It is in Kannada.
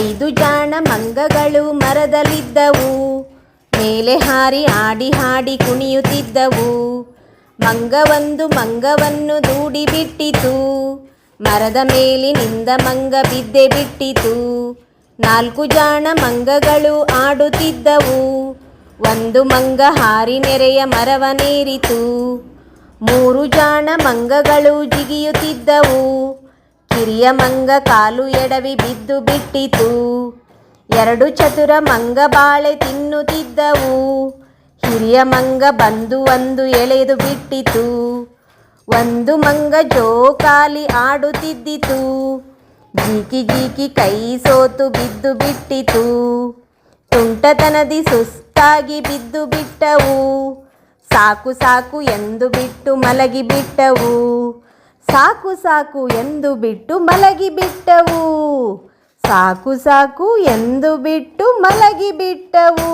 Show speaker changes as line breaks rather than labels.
ಐದು ಜಾಣ ಮಂಗಗಳು ಮರದಲ್ಲಿದ್ದವು. ಮೇಲೆ ಹಾರಿ ಆಡಿ ಹಾಡಿ ಕುಣಿಯುತ್ತಿದ್ದವು. ಮಂಗವೊಂದು ಮಂಗವನ್ನು ದೂಡಿ ಬಿಟ್ಟಿತು. ಮರದ ಮೇಲಿನಿಂದ ಮಂಗ ಬಿದ್ದೆ ಬಿಟ್ಟಿತು. ನಾಲ್ಕು ಜಾಣ ಮಂಗಗಳು ಆಡುತ್ತಿದ್ದವು. ಒಂದು ಮಂಗ ಹಾರಿ ನೆರೆಯ ಮರವನೇರಿತು ಮೂರು ಜಾಣ ಮಂಗಗಳು ಜಿಗಿಯುತ್ತಿದ್ದವು. ಕಿರಿಯ ಮಂಗ ಕಾಲು ಎಡವಿ ಬಿದ್ದು ಬಿಟ್ಟಿತು. ಎರಡು ಚತುರ ಮಂಗ ಬಾಳೆ ತಿನ್ನುತ್ತಿದ್ದವು. ಹಿರಿಯ ಮಂಗ ಬಂದು ಒಂದು ಎಳೆದು ಬಿಟ್ಟಿತು. ಒಂದು ಮಂಗ ಜೋಕಾಲಿ ಆಡುತ್ತಿದ್ದಿತು. ಜೀಕಿ ಜೀಕಿ ಕೈ ಸೋತು ಬಿದ್ದು ಬಿಟ್ಟಿತು. ತುಂಟತನದಿ ಸುಸ್ತಾಗಿ ಬಿದ್ದು ಬಿಟ್ಟವು. ಸಾಕು ಸಾಕು ಎಂದು ಬಿಟ್ಟು ಮಲಗಿ ಬಿಟ್ಟವು. ಸಾಕು ಸಾಕು ಎಂದು ಬಿಟ್ಟು ಮಲಗಿ ಬಿಟ್ಟವು. ಸಾಕು ಸಾಕು ಎಂದು ಬಿಟ್ಟು ಮಲಗಿ ಬಿಟ್ಟವು.